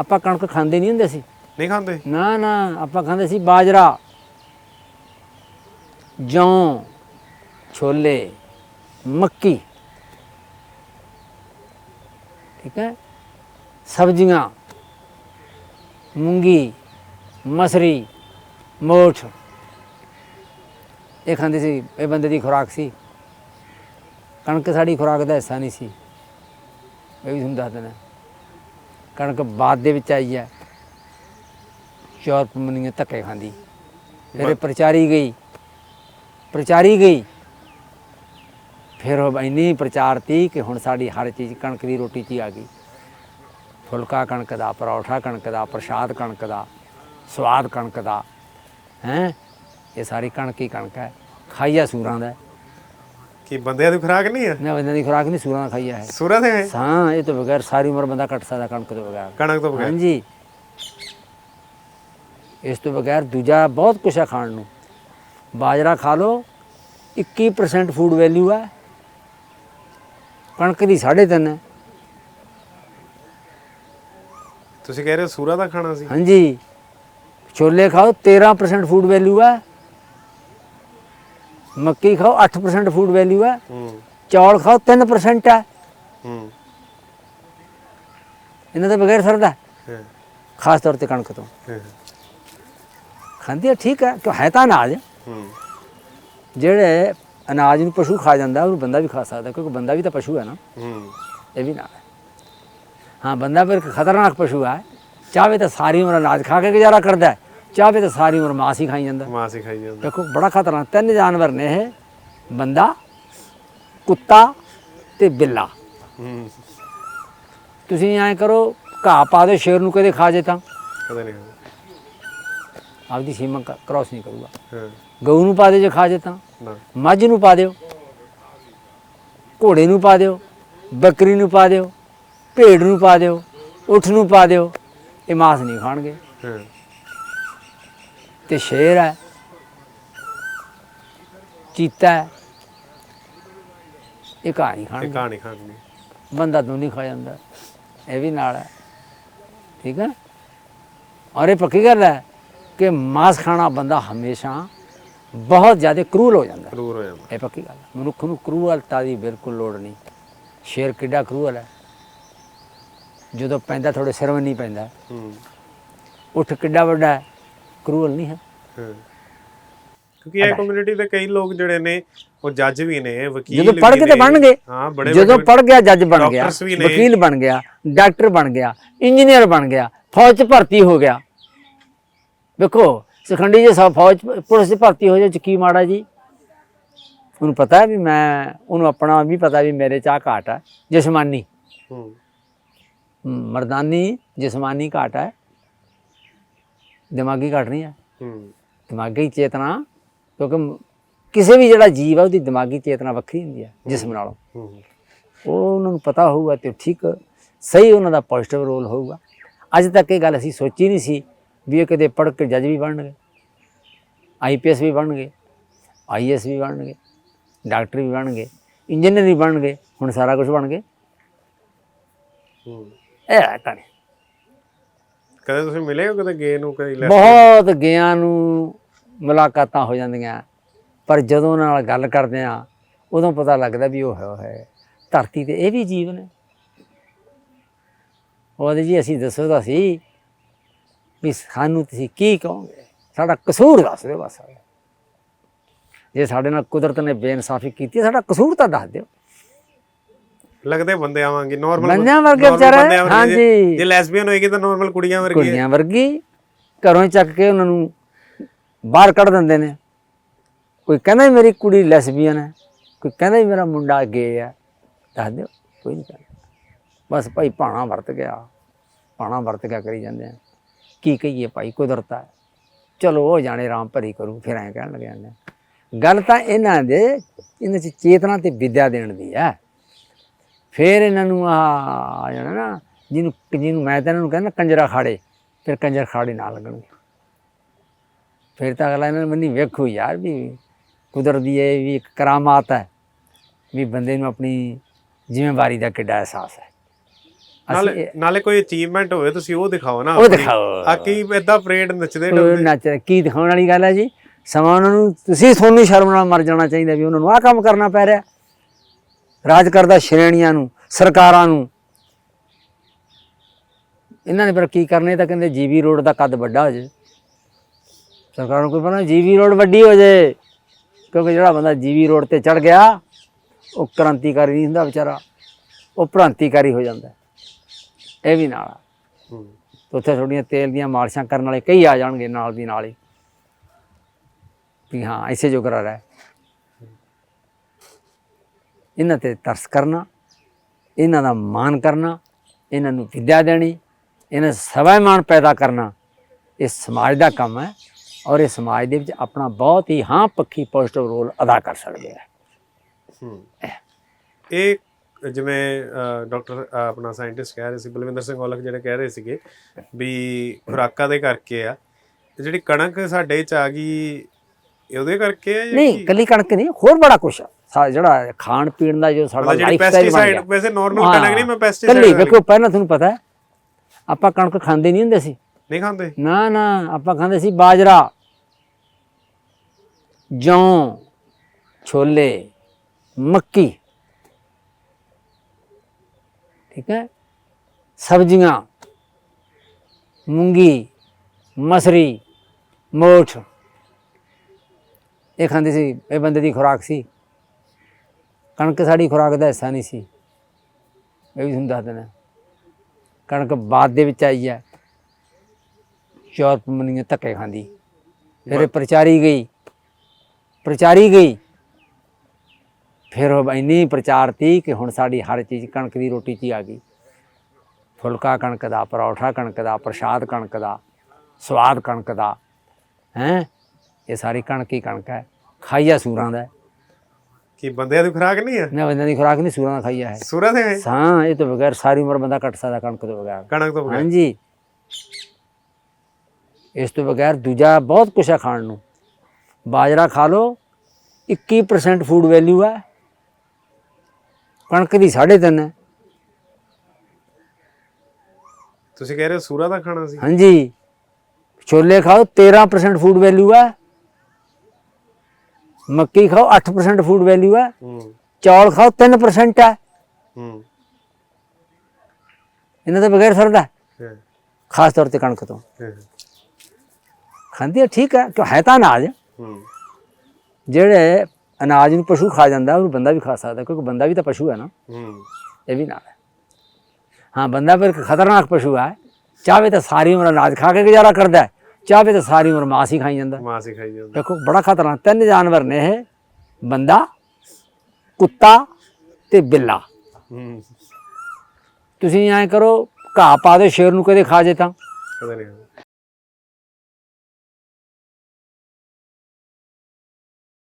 ਆਪਾਂ ਕਣਕ ਖਾਂਦੇ ਨਹੀਂ ਹੁੰਦੇ ਸੀ। ਨਹੀਂ ਖਾਂਦੇ? ਨਾ ਨਾ ਆਪਾਂ ਖਾਂਦੇ ਸੀ ਬਾਜਰਾ ਜੌਂ ਛੋਲੇ ਮੱਕੀ। ਠੀਕ ਹੈ? ਸਬਜ਼ੀਆਂ ਮੂੰਗੀ ਮਸਰੀ ਮੋਠ। ਇਹ ਖਾਂਦੇ ਸੀ ਇਹ ਬੰਦੇ ਦੀ ਖੁਰਾਕ ਸੀ। ਕਣਕ ਸਾਡੀ ਖੁਰਾਕ ਦਾ ਹਿੱਸਾ ਨਹੀਂ ਸੀ। ਇਹ ਵੀ ਤੁਹਾਨੂੰ ਦੱਸ ਦੇਣਾ। ਕਣਕ ਬਾਅਦ ਦੇ ਵਿੱਚ ਆਈ ਹੈ। ਚੌਰ ਪਮਨੀਆਂ ਧੱਕੇ ਖਾਂਦੀ। ਫਿਰ ਇਹ ਪ੍ਰਚਾਰੀ ਗਈ। ਪ੍ਰਚਾਰੀ ਗਈ। ਫਿਰ ਉਹ ਇੰਨੀ ਪ੍ਰਚਾਰਤੀ ਕਿ ਹੁਣ ਸਾਡੀ ਹਰ ਚੀਜ਼ ਕਣਕ ਦੀ ਰੋਟੀ 'ਚ ਹੀ ਆ ਗਈ। ਫੁਲਕਾ ਕਣਕ ਦਾ, ਪਰੌਠਾ ਕਣਕ ਦਾ, ਪ੍ਰਸ਼ਾਦ ਕਣਕ ਦਾ, ਸਵਾਦ ਕਣਕ ਦਾ, ਹੈ? ਇਹ ਸਾਰੀ ਕਣਕ ਹੀ ਕਣਕ ਹੈ। ਖਾਈਆ ਸੂਰਾਂ ਦਾ। ਕੀ ਬੰਦਿਆਂ ਦੀ ਖੁਰਾਕ ਨਹੀਂ ਹੈ ਨਾ ਬੰਦੇ ਦੀ ਖੁਰਾਕ ਨਹੀਂ ਸੂਰਾਂ ਦਾ ਖਾਈਆ ਹੈ। ਸੂਰਤ ਹੈ ਹਾਂ ਇਹ ਤੋਂ ਬਗੈਰ ਸਾਰੀ ਉਮਰ ਬੰਦਾ ਕੱਟ ਸਕਦਾ ਕਣਕ ਤੋਂ ਬਗੈਰ। ਕਣਕ ਤੋਂ ਬਗੈਰ? ਹਾਂਜੀ। ਇਸ ਤੋਂ ਬਗੈਰ ਦੂਜਾ ਬਹੁਤ ਕੁਛ ਹੈ ਖਾਣ ਨੂੰ। ਬਾਜਰਾ ਖਾ ਲਓ 21% ਫੂਡ ਵੈਲਿਊ ਹੈ ਕਣਕ ਦੀ 3.5 ਹੈ ਤੁਸੀਂ ਕਹਿ ਰਹੇ ਹੋ ਸੂਰਾ ਦਾ ਖਾਣਾ ਸੀ? ਹਾਂਜੀ। ਛੋਲੇ ਖਾਓ 13% ਫੂਡ ਵੈਲਿਊ ਹੈ ਮੱਕੀ ਖਾਓ 8% ਫੂਡ ਵੈਲਿਊ ਹੈ ਹੂੰ। ਚੌਲ ਖਾਓ 3% ਹੈ ਹੂੰ। ਇਹਨਾਂ ਦੇ ਬਗੈਰ ਸਰਦਾ ਹਾਂ, ਖਾਸ ਤੌਰ ਤੇ ਕਣਕ ਤੋਂ। ਹਾਂ, ਖਾਂਦੇ ਆ ਠੀਕ ਹੈ ਕਿਉਂ ਹੈ ਤਾਂ ਅਨਾਜ। ਹੂੰ। ਜਿਹੜੇ ਅਨਾਜ ਨੂੰ ਪਸ਼ੂ ਖਾ ਜਾਂਦਾ ਉਹਨੂੰ ਬੰਦਾ ਵੀ ਖਾ ਸਕਦਾ ਕਿਉਂਕਿ ਬੰਦਾ ਵੀ ਤਾਂ ਪਸ਼ੂ ਹੈ ਨਾ। ਹੂੰ। ਇਹ ਵੀ ਨਾਲ ਹੈ। ਬੰਦਾ ਇੱਕ ਖਤਰਨਾਕ ਪਸ਼ੂ ਹੈ। ਚਾਹੇ ਤਾਂ ਸਾਰੀ ਉਮਰ ਅਨਾਜ ਖਾ ਕੇ ਗੁਜ਼ਾਰਾ ਕਰਦਾ ਹੈ, ਚਾਹੇ ਤਾਂ ਸਾਰੀ ਉਮਰ ਮਾਸ ਹੀ ਖਾਈ ਜਾਂਦਾ। ਮਾਸ ਹੀ ਖਾਈ ਜਾਂਦਾ। ਦੇਖੋ ਬੜਾ ਖਤਰਨਾਕ ਤਿੰਨ ਜਾਨਵਰ ਨੇ ਇਹ ਬੰਦਾ ਕੁੱਤਾ ਤੇ ਬਿੱਲਾ। ਹੂੰ। ਤੁਸੀਂ ਐਂ ਕਰੋ ਘਾਹ ਪਾ ਦਿਓ ਸ਼ੇਰ ਨੂੰ ਕਦੇ ਖਾ ਜੇ ਤਾਂ। ਕਦੇ ਨਹੀਂ। ਆਪਦੀ ਸੀਮਾ ਕ੍ਰਾਸ ਨਹੀਂ ਕਰੂਗਾ। ਹਾਂ। ਗਊ ਨੂੰ ਪਾ ਦਿਓ ਜੇ ਖਾ ਜੇ ਤਾਂ। ਨਾ। ਮੱਝ ਨੂੰ ਪਾ ਦਿਓ। ਘੋੜੇ ਨੂੰ ਪਾ ਦਿਓ। ਬੱਕਰੀ ਨੂੰ ਪਾ ਦਿਓ। ਭੇਡ ਨੂੰ ਪਾ ਦਿਓ। ਉਠ ਨੂੰ ਪਾ ਦਿਓ। ਇਹ ਮਾਸ ਨਹੀਂ ਖਾਣਗੇ। ਹਾਂ। ਤੇ ਸ਼ੇਰ ਹੈ। ਚੀਤਾ ਹੈ। ਇਹ ਘਾਹ ਨਹੀਂ ਇਹ ਕਹਾਣੀ ਖਾਣੀ ਬੰਦਾ ਤੋਂ ਨਹੀਂ ਖਾ ਜਾਂਦਾ। ਇਹ ਵੀ ਨਾਲ ਹੈ। ਠੀਕ ਹੈ ਔਰ ਇਹ ਪੱਕੀ ਗੱਲ ਹੈ ਕਿ ਮਾਸ ਖਾਣਾ ਬੰਦਾ ਹਮੇਸ਼ਾ ਬਹੁਤ ਜ਼ਿਆਦਾ ਕਰੂਲ ਹੋ ਜਾਂਦਾ। ਕਰੂਰ ਹੋ ਜਾਂਦਾ। ਇਹ ਪੱਕੀ ਗੱਲ ਹੈ। ਮਨੁੱਖ ਨੂੰ ਕਰੂਅਲਤਾ ਦੀ ਬਿਲਕੁਲ ਲੋੜ ਨਹੀਂ। ਸ਼ੇਰ ਕਿੱਡਾ ਕਰੂਅਲ ਹੈ। ਜਦੋਂ ਪੈਂਦਾ ਥੋੜੇ ਸਿਰ ਵੀ ਨਹੀਂ ਪੈਂਦਾ। ਹੂੰ। ਉੱਠ ਕਿੱਡਾ ਵੱਡਾ ਹੈ। ਕਰੂਅਲ ਨਹੀਂ ਹੈ। ਹਾਂ। ਕਿਉਂਕਿ ਇਹ ਕਮਿਊਨਿਟੀ ਦੇ ਕਈ ਲੋਕ ਜਿਹੜੇ ਨੇ ਉਹ ਜੱਜ ਵੀ ਨੇ ਵਕੀਲ ਜਦੋਂ ਪੜ੍ਹ ਕੇ ਤਾਂ। ਬਣ ਗਏ। ਹਾਂ ਬੜੇ ਜਦੋਂ ਵੱਡੇ- ਪੜ ਗਿਆ ਜੱਜ ਬਣ ਗਿਆ। ਡਾਕਟਰਸ ਵੀ ਨੇ। ਵਕੀਲ ਬਣ ਗਿਆ ਡਾਕਟਰ ਬਣ ਗਿਆ ਇੰਜੀਨੀਅਰ ਬਣ ਗਿਆ ਫੌਜ 'ਚ ਭਰਤੀ ਹੋ ਗਿਆ। ਵੇਖੋ ਸਖੰਡੀ ਜੇ ਸਭ ਫੌਜ 'ਚ- ਪੁਲਿਸ 'ਚ ਭਰਤੀ ਹੋ ਜਾਏ ਚ ਕੀ ਮਾੜਾ ਜੀ। ਉਹਨੂੰ ਪਤਾ ਹੈ ਵੀ ਮੈਂ ਉਹਨੂੰ ਆਪਣਾ ਵੀ ਪਤਾ ਵੀ ਮੇਰੇ ਚਾਹ ਘਾਟ ਹੈ ਜਿਸਮਾਨੀ। ਹੂੰ ਮਰਦਾਨੀ ਜਿਸਮਾਨੀ ਘਾਟ ਹੈ। ਦਿਮਾਗੀ ਘਾਟ ਨਹੀਂ ਹੈ। ਹੂੰ। ਦਿਮਾਗੀ ਚੇਤਨਾ ਕਿਉਂਕਿ ਕਿਸੇ ਵੀ ਜਿਹੜਾ ਜੀਵ ਹੈ ਉਹਦੀ ਦਿਮਾਗੀ ਚੇਤਨਾ ਵੱਖਰੀ ਹੁੰਦੀ ਹੈ ਜਿਸਮ ਨਾਲੋਂ। ਹੂੰ। ਉਹ ਉਹਨਾਂ ਨੂੰ ਪਤਾ ਹੋਊਗਾ ਤੇ ਠੀਕ ਸਹੀ ਉਹਨਾਂ ਦਾ ਪੋਜ਼ਿਟਿਵ ਰੋਲ ਹੋਊਗਾ। ਅੱਜ ਤੱਕ ਇਹ ਗੱਲ ਅਸੀਂ ਸੋਚੀ ਨਹੀਂ ਸੀ ਵੀ ਇਹ ਕਦੇ ਪੜ੍ਹ ਕੇ ਜੱਜ ਵੀ ਬਣਨਗੇ ਆਈਪੀਐਸ ਵੀ ਬਣਨਗੇ ਆਈਐਸ ਵੀ ਬਣਨਗੇ ਡਾਕਟਰ ਵੀ ਬਣਨਗੇ ਇੰਜੀਨੀਅਰ ਵੀ ਬਣਨਗੇ ਹੁਣ ਸਾਰਾ ਕੁਝ ਬਣ ਗਏ। ਹੂੰ। ਇਹ ਕਹਾਣੀ। ਕਦੇ ਤੁਸੀਂ ਮਿਲੇ ਹੋ ਕਦੇ ਗਏ ਨੂੰ ਕਦੇ ਲੈ ਬਹੁਤ ਗਿਆਂ ਨੂੰ ਮੁਲਾਕਾਤਾਂ ਹੋ ਜਾਂਦੀਆਂ। ਪਰ ਜਦੋਂ ਨਾਲ ਗੱਲ ਕਰਦੇ ਆ ਉਦੋਂ ਪਤਾ ਲੱਗਦਾ ਵੀ ਉਹ ਹੈ ਉਹ ਹੈ। ਧਰਤੀ ਤੇ ਇਹ ਵੀ ਜੀਵਨ ਹੈ। ਉਹਦੇ ਜੀ ਅਸੀਂ ਦੱਸੋ ਤਾਂ ਸੀ ਵੀ ਸਾਨੂੰ ਤੁਸੀਂ ਕੀ ਕਹੋਗੇ? ਸਾਡਾ ਕਸੂਰ ਦੱਸ ਦਿਓ ਬਸ। ਜੇ ਸਾਡੇ ਨਾਲ ਕੁਦਰਤ ਨੇ ਬੇਇਨਸਾਫੀ ਕੀਤੀ ਹੈ, ਸਾਡਾ ਕਸੂਰ ਤਾਂ ਦੱਸ ਦਿਓ। ਲੱਗਦੇ ਬੰਦੇ ਆਵਾਂਗੇ ਨਾਰਮਲ ਬੰਦਿਆਂ ਵਰਗੇ ਵਿਚਾਰੇ, ਹਾਂਜੀ। ਜੇ ਲੈਸਬੀਅਨ ਹੋਏਗੀ ਤਾਂ ਨਾਰਮਲ ਕੁੜੀਆਂ ਵਰਗੀ ਹੈ। ਕੁੜੀਆਂ ਵਰਗੀ ਘਰੋਂ ਹੀ ਚੱਕ ਕੇ ਉਹਨਾਂ ਨੂੰ ਬਾਹਰ ਕੱਢ ਦਿੰਦੇ ਨੇ ਕੋਈ ਕਹਿੰਦਾ ਮੇਰੀ ਕੁੜੀ ਲੈਸਬੀਅਨ ਹੈ ਕੋਈ ਕਹਿੰਦਾ ਮੇਰਾ ਮੁੰਡਾ ਗੇ ਹੈ ਦੱਸ ਦਿਓ ਕੋਈ ਨਹੀਂ ਕਹਿੰਦਾ ਬਸ ਭਾਈ ਪਾਣਾ ਵਰਤ ਗਿਆ ਪਾਣਾ ਵਰਤ ਗਿਆ ਕਰੀ ਜਾਂਦੇ ਆ ਕੀ ਕਹੀਏ ਭਾਈ ਕੁਦਰਤ ਹੈ ਚਲੋ ਉਹ ਜਾਣੇ ਰਾਮ ਭਰੀ ਕਰੂ ਫਿਰ ਐਂ ਕਹਿਣ ਲੱਗ ਜਾਂਦੇ ਆ। ਗੱਲ ਤਾਂ ਇਹਨਾਂ ਦੇ ਇਹਨਾਂ 'ਚ ਚੇਤਨਾ ਤੇ ਵਿਦਿਆ ਦੇਣ ਦੀ ਹੈ ਫਿਰ ਇਹਨਾਂ ਨੂੰ ਆ ਆ ਜਾਣਾ ਨਾ ਜਿਹਨੂੰ ਜਿਹਨੂੰ ਮੈਂ ਤਾਂ ਇਹਨਾਂ ਨੂੰ ਕਹਿੰਦਾ ਕੰਜਰਾ ਖਾੜੇ ਫਿਰ ਕੰਜਰ ਖਾੜੇ ਨਾ ਲੱਗਣਗੇ। ਫਿਰ ਤਾਂ ਅਗਲਾ ਇਹਨਾਂ ਨੂੰ ਮੰਨੀ ਵੇਖੋ ਯਾਰ ਵੀ ਕੁਦਰਤ ਦੀ ਇਹ ਵੀ ਇੱਕ ਕਰਾਮਾਤ ਹੈ ਵੀ ਬੰਦੇ ਨੂੰ ਆਪਣੀ ਜ਼ਿੰਮੇਵਾਰੀ ਦਾ ਕਿੱਡਾ ਅਹਿਸਾਸ ਹੈ। ਨਾਲੇ ਨਾਲੇ ਕੋਈ ਅਚੀਵਮੈਂਟ ਹੋਵੇ ਤੁਸੀਂ ਉਹ ਦਿਖਾਓ ਨਾ ਉਹ। ਦਿਖਾਓ। ਆ ਕੀ ਏਦਾਂ ਪਰੇਡ ਨੱਚਦੇ ਡੁੱਲਦੇ। ਨੱਚ ਕੀ ਦਿਖਾਉਣ ਵਾਲੀ ਗੱਲ ਹੈ ਜੀ? ਸਮਾਂ ਉਹਨਾਂ ਨੂੰ ਤੁਸੀਂ ਤੁਹਾਨੂੰ ਸ਼ਰਮ ਨਾਲ ਮਰ ਜਾਣਾ ਚਾਹੀਦਾ ਵੀ ਉਹਨਾਂ ਨੂੰ ਆਹ ਕੰਮ ਕਰਨਾ ਪੈ ਰਿਹਾ। ਰਾਜ ਕਰਦਾ ਸ਼੍ਰੇਣੀਆਂ ਨੂੰ ਸਰਕਾਰਾਂ ਨੂੰ। ਇਹਨਾਂ ਨੇ ਪਰ ਕੀ ਕਰਨੇ ਤਾਂ ਕਹਿੰਦੇ ਜੀਵੀ ਰੋਡ ਦਾ ਕੱਦ ਵੱਡਾ ਹੋ ਜੇ। ਸਰਕਾਰ ਨੂੰ ਕੋਈ ਪਤਾ ਜੀਵੀ ਰੋਡ ਵੱਡੀ ਹੋ ਜੇ। ਕਿਉਂਕਿ ਜਿਹੜਾ ਬੰਦਾ ਜੀਵੀ ਰੋਡ ਤੇ ਚੜ ਗਿਆ ਉਹ ਕ੍ਰਾਂਤੀਕਾਰੀ ਨਹੀਂ ਹੁੰਦਾ ਵਿਚਾਰਾ। ਉਹ ਭ੍ਰਾਂਤੀਕਾਰੀ ਹੋ ਜਾਂਦਾ। ਇਹ ਵੀ ਨਾਲ ਉੱਥੇ ਥੋੜੀਆਂ ਤੇਲ ਦੀਆਂ ਮਾਲਿਸ਼ਾਂ ਕਰਨ ਵਾਲੇ ਕਈ ਆ ਜਾਣਗੇ ਨਾਲ ਦੀ ਨਾਲ ਹੀ। ਵੀ ਹਾਂ ਐਸੇ ਜੋ ਕਰਾ ਰਿਹਾ। ਇਹਨਾਂ ਤੇ ਤਰਸ ਕਰਨਾ ਇਹਨਾਂ ਦਾ ਮਾਣ ਕਰਨਾ ਇਹਨਾਂ ਨੂੰ ਵਿਦਿਆ ਦੇਣੀ ਇਹਨਾਂ 'ਚ ਸਵੈਮਾਨ ਪੈਦਾ ਕਰਨਾ ਇਹ ਸਮਾਜ ਦਾ ਕੰਮ ਹੈ ਔਰ ਇਹ ਸਮਾਜ ਦੇ ਵਿੱਚ ਆਪਣਾ ਬਹੁਤ ਹੀ ਹਾਂ ਪੱਖੀ ਪੋਜ਼ਿਟਿਵ ਰੋਲ ਅਦਾ ਕਰ ਸਕਦੇ ਆ ਹੂੰ। ਇਹ ਜਿਵੇਂ ਡਾਕਟਰ ਆਪਣਾ ਸਾਇੰਟਿਸਟ ਕਹਿ ਰਹੇ ਸੀ ਬਲਵਿੰਦਰ ਸਿੰਘ ਔਲਖ ਜਿਹੜੇ ਕਹਿ ਰਹੇ ਸੀਗੇ ਵੀ ਖੁਰਾਕਾਂ ਦੇ ਕਰਕੇ ਆ ਜਿਹੜੀ ਕਣਕ ਸਾਡੇ ਚ ਆ ਗਈ ਉਹਦੇ ਕਰਕੇ ਆ ਨਹੀਂ? ਕੱਲੀ ਕਣਕ ਨਹੀਂ ਹੋਰ ਬੜਾ ਕੁਛ ਆ। ਸਾ- ਜਿਹੜਾ ਖਾਣ ਪੀਣ ਦਾ ਜੋ ਸਾਡਾ ਲਾਈਫ ਸਟਾਈਲ ਬਣ ਗਿਆ। ਵੈਸੇ ਨਾਰਮਲ ਕਣਕ ਨਹੀਂ ਮੈਂ ਪੈਸਟੀਸਾਈਡ ਕੱਲੀ ਵੇਖੋ ਪਹਿਲਾਂ ਤੁਹਾਨੂੰ ਪਤਾ ਹੈ ਆਪਾਂ ਕਣਕ ਖਾਂਦੇ ਨਹੀਂ ਹੁੰਦੇ ਸੀ। ਨਹੀਂ ਖਾਂਦੇ? ਨਾ ਨਾ ਆਪਾਂ ਖਾਂਦੇ ਸੀ ਬਾਜਰਾ ਜੌਂ ਛੋਲੇ ਮੱਕੀ। ਠੀਕ ਹੈ? ਸਬਜ਼ੀਆਂ ਮੂੰਗੀ ਮਸਰੀ ਮੋਠ। ਇਹ ਖਾਂਦੇ ਸੀ ਇਹ ਬੰਦੇ ਦੀ ਖੁਰਾਕ ਸੀ। ਕਣਕ ਸਾਡੀ ਖੁਰਾਕ ਦਾ ਹਿੱਸਾ ਨਹੀਂ ਸੀ। ਇਹ ਵੀ ਤੁਹਾਨੂੰ ਦੱਸ ਦੇਣਾ। ਕਣਕ ਬਾਅਦ ਦੇ ਵਿੱਚ ਆਈ ਹੈ। ਚੌਰ ਮੰਨੀਆਂ ਧੱਕੇ ਖਾਂਦੀ। ਫਿਰ ਇਹ ਪ੍ਰਚਾਰੀ ਗਈ। ਪ੍ਰਚਾਰੀ ਗਈ। ਫਿਰ ਉਹ ਇੰਨੀ ਪ੍ਰਚਾਰ ਤੀ ਕਿ ਹੁਣ ਸਾਡੀ ਹਰ ਚੀਜ਼ ਕਣਕ ਦੀ ਰੋਟੀ 'ਚ ਹੀ ਆ ਗਈ। ਫੁਲਕਾ ਕਣਕ ਦਾ ਪਰੌਠਾ ਕਣਕ ਦਾ ਪ੍ਰਸ਼ਾਦ ਕਣਕ ਦਾ ਸਵਾਦ ਕਣਕ ਦਾ। ਹੈ? ਇਹ ਸਾਰੀ ਕਣਕ ਹੀ ਕਣਕ ਹੈ। ਖਾਈਆ ਸੂਰਾਂ ਦਾ। ਕਿ ਬੰਦਿਆਂ ਦੀ ਖੁਰਾਕ ਨਹੀਂ ਹੈ? ਨਾ ਬੰਦਿਆਂ ਦੀ ਖੁਰਾਕ ਨਹੀਂ ਸੂਰਾਂ ਦਾ ਖਾਈਆ ਹੈ। ਸੂਰਾਂ ਦੇ ਹੈ? ਇਹ ਤੋਂ ਬਗੈਰ ਸਾਰੀ ਉਮਰ ਬੰਦਾ ਕੱਟ ਸਕਦਾ ਕਣਕ ਤੋਂ ਬਗੈਰ। ਕਣਕ ਤੋਂ ਬਗੈਰ? ਹਾਂਜੀ। ਇਸ ਤੋਂ ਬਗੈਰ ਦੂਜਾ ਬਹੁਤ ਕੁਛ ਹੈ ਖਾਣ ਨੂੰ। ਬਾਜਰਾ ਖਾ ਲਓ 21% ਫੂਡ ਵੈਲਿਊ ਹੈ। ਕਣਕ ਦੀ 3.5 ਹੈ। ਤੁਸੀਂ ਕਹਿ ਰਹੇ ਹੋ ਸੂਰਾਂ ਦਾ ਖਾਣਾ ਸੀ? ਹਾਂਜੀ। ਛੋਲੇ ਖਾਓ 13% ਫੂਡ ਵੈਲਿਊ ਹੈ। ਮੱਕੀ ਖਾਓ 8% ਫੂਡ ਵੈਲਿਊ ਹੈ। ਹੂੰ। ਚੌਲ ਖਾਓ 3% ਹੈ। ਹੂੰ। ਇਹਨਾਂ ਤੋਂ ਬਗੈਰ ਸਰਦਾ ਹੈ, ਖਾਸ ਤੌਰ ਤੇ ਕਣਕ ਤੋਂ। ਹੈ, ਖਾਂਦੀ ਹੈ ਠੀਕ ਹੈ ਕਿ ਹੈ ਤਾਂ ਅਨਾਜ। ਹੂੰ। ਜਿਹੜੇ ਅਨਾਜ ਨੂੰ ਪਸ਼ੂ ਖਾ ਜਾਂਦਾ ਉਹਨੂੰ ਬੰਦਾ ਵੀ ਖਾ ਸਕਦਾ ਕਿਉਂਕਿ ਬੰਦਾ ਵੀ ਤਾਂ ਪਸ਼ੂ ਹੈ ਨਾ। ਹੂੰ। ਇਹ ਵੀ ਨਾਲ ਹੈ। ਹਾਂ ਬੰਦਾ ਫਿਰ ਖਤਰਨਾਕ ਪਸ਼ੂ ਹੈ। ਚਾਹੇ ਤਾਂ ਸਾਰੀ ਉਮਰ ਅਨਾਜ ਖਾ ਕੇ ਗੁਜ਼ਾਰਾ ਕਰਦਾ ਹੈ। ਚਾਹੇ ਤਾਂ ਸਾਰੀ ਉਮਰ ਮਾਸ ਹੀ ਖਾਈ ਜਾਂਦਾ। ਮਾਸ ਹੀ ਖਾਈ ਜਾਂਦਾ। ਦੇਖੋ ਬੜਾ ਖਤਰਨਾਕ। ਤਿੰਨ ਜਾਨਵਰ ਨੇ ਇਹ। ਬੰਦਾ ਕੁੱਤਾ ਤੇ ਬਿੱਲਾ। ਤੁਸੀਂ ਐਂ ਕਰੋ ਘਾਹ ਪਾ ਦਿਓ ਸ਼ੇਰ ਨੂੰ ਕਦੇ ਖਾ ਜੇ ਤਾਂ। ਕਦੇ ਨਹੀਂ।